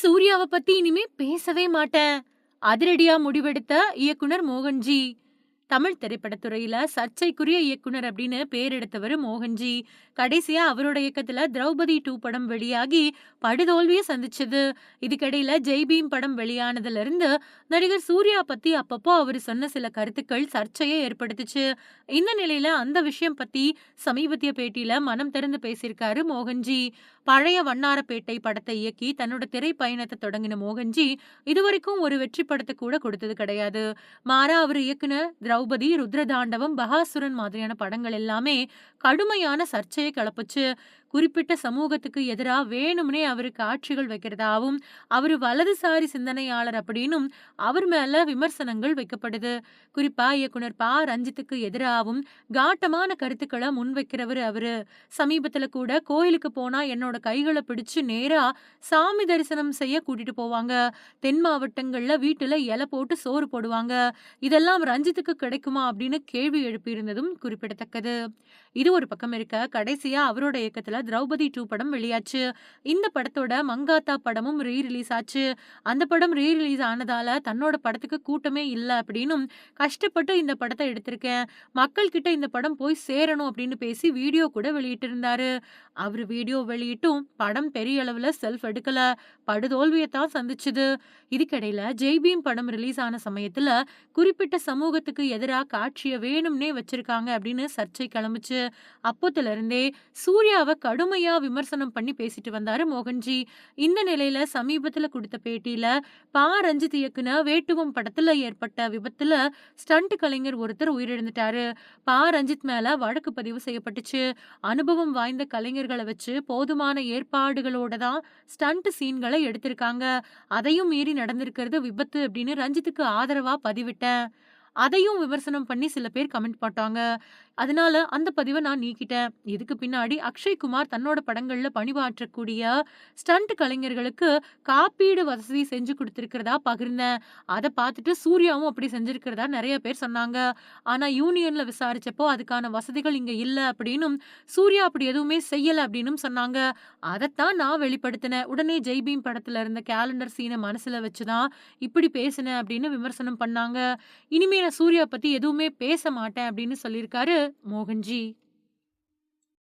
சூர்யாவ பத்தி இனிமே பேசவே மாட்டேன். அதிரடியா முடிவெடுத்த இயக்குனர் மோகன்ஜி. தமிழ் திரைப்படத்துறையில சர்ச்சைக்குரிய இயக்குனர் அப்படின்னு பேர் எடுத்தவர் மோகன்ஜி. கடைசியா அவரோட இயக்கத்துல திரௌபதி டூ படம் வெளியாகி படுதோல்வியை சந்திச்சது. இதுக்கிடையில ஜெய் பீம் படம் வெளியானதுல இருந்து நடிகர் சூர்யா பத்தி அப்பப்போ அவர் சொன்ன சில கருத்துக்கள் சர்ச்சையை ஏற்படுத்துச்சு. இந்த நிலையில அந்த விஷயம் பத்தி சமீபத்திய பேட்டியில மனம் திறந்து பேசியிருக்காரு மோகன்ஜி. பழைய வண்ணாரப்பேட்டை படத்தை இயக்கி தன்னோட திரைப்பயணத்தை தொடங்கின மோகன்ஜி, இதுவரைக்கும் ஒரு வெற்றி படத்தை கூட கொடுத்தது கிடையாது. மாறா அவர் இயக்குன திரௌபதி, ருத்ரதாண்டவம், பகாசுரன் மாதிரியான படங்கள் எல்லாமே கடுமையான சர்ச்சையை கிளப்புச்சு. குறிப்பிட்ட சமூகத்துக்கு எதிரா வேணும்னே அவருக்கு ஆட்சிகள் வைக்கிறதாவும், அவரு வலதுசாரி சிந்தனையாளர் அப்படின்னும் அவர் மேல விமர்சனங்கள் வைக்கப்படுது. குறிப்பா இயக்குனர் ப. ரஞ்சித்துக்கு எதிராவும் காட்டமான கருத்துக்களை முன்வைக்கிறவர் அவரு. சமீபத்துல கூட கோயிலுக்கு போனா என்னோட கைகளை பிடிச்சு நேரா சாமி தரிசனம் செய்ய கூட்டிட்டு போவாங்க. தென் மாவட்டங்கள்ல வீட்டுல இலை போட்டு சோறு போடுவாங்க. இதெல்லாம் ரஞ்சித்துக்கு கிடைக்குமா அப்படின்னு கேள்வி எழுப்பியிருந்ததும் குறிப்பிடத்தக்கது. இது ஒரு பக்கம் இருக்க, கடைசியா அவரோட இயக்கத்துல திரௌபதி டூ படம் வெளியாச்சு. இந்த படத்தோட மங்காத்தா படமும் ரீ ரிலீஸ் ஆச்சு. அந்த படம் ரீ ரிலீஸ் ஆனதால தன்னோட படத்துக்கு கூட்டமே இல்லை அப்படின்னும், கஷ்டப்பட்டு இந்த படத்தை எடுத்திருக்கேன். மக்கள் கிட்ட இந்த படம் போய் சேரணும் அப்படின்னு பேசி வீடியோ கூட வெளியிட்டிருந்தாரு. அவரு வீடியோ வெளியிட்டும் படம் பெரிய அளவுல செல்ஃப் எடுக்கல. படுதோல்வியை தான் சந்திச்சுது. இதுக்கிடையில ஜெய் பீம் படம் ரிலீஸ் ஆன சமயத்துல குறிப்பிட்ட சமூகத்துக்கு எதிராக காட்சியை வேணும்னே வச்சிருக்காங்க அப்படின்னு சர்ச்சை கிளம்புச்சு. அப்போத்துல இருந்தே சூர்யாவ கடுமையா விமர்சனம் பண்ணி பேசிட்டு வந்தாரு மோகன்ஜி. இந்த நிலையில சமீபத்துல கொடுத்த பேட்டியில, பா ரஞ்சித் இயக்குன வேட்டுவம் படத்துல ஏற்பட்ட விபத்துல ஸ்டண்ட் கலைஞர் ஒருத்தர் உயிரிழந்துட்டாரு. பா ரஞ்சித் மேல வழக்கு பதிவு செய்யப்பட்டுச்சு. அனுபவம் வாய்ந்த கலைஞர்களை வச்சு போதுமான ஏற்பாடுகளோட தான் ஸ்டண்ட் சீன்களை எடுத்திருக்காங்க. அதையும் மீறி நடந்திருக்கிறது விபத்து அப்படின்னு ரஞ்சித்துக்கு ஆதரவா பதிவிட்டேன். அதையும் விமர்சனம் பண்ணி சில பேர் கமெண்ட் போட்டாங்க. அதனால அந்த பதிவை நான் நீக்கிட்டேன். இதுக்கு பின்னாடி அக்ஷய் குமார் தன்னோட படங்கள்ல பணிபாற்றக்கூடிய ஸ்டண்ட் கலைஞர்களுக்கு காப்பீடு வசதி செஞ்சு கொடுத்துருக்கிறதா பகிர்ந்தேன். அதை பார்த்துட்டு சூர்யாவும் அப்படி செஞ்சிருக்கிறதா நிறைய பேர் சொன்னாங்க. ஆனா யூனியன்ல விசாரிச்சப்போ அதுக்கான வசதிகள் இங்க இல்லை அப்படின்னும், சூர்யா அப்படி எதுவுமே செய்யல அப்படின்னும் சொன்னாங்க. அதைத்தான் நான் வெளிப்படுத்தினேன். உடனே ஜெய் பீம் படத்துல இருந்த கேலண்டர் சீனை மனசுல வச்சு தான் இப்படி பேசினேன் அப்படின்னு விமர்சனம் பண்ணாங்க. இனிமே நான் சூர்யா பத்தி எதுவுமே பேச மாட்டேன் அப்படின்னு சொல்லியிருக்காரு மோகன்ஜி.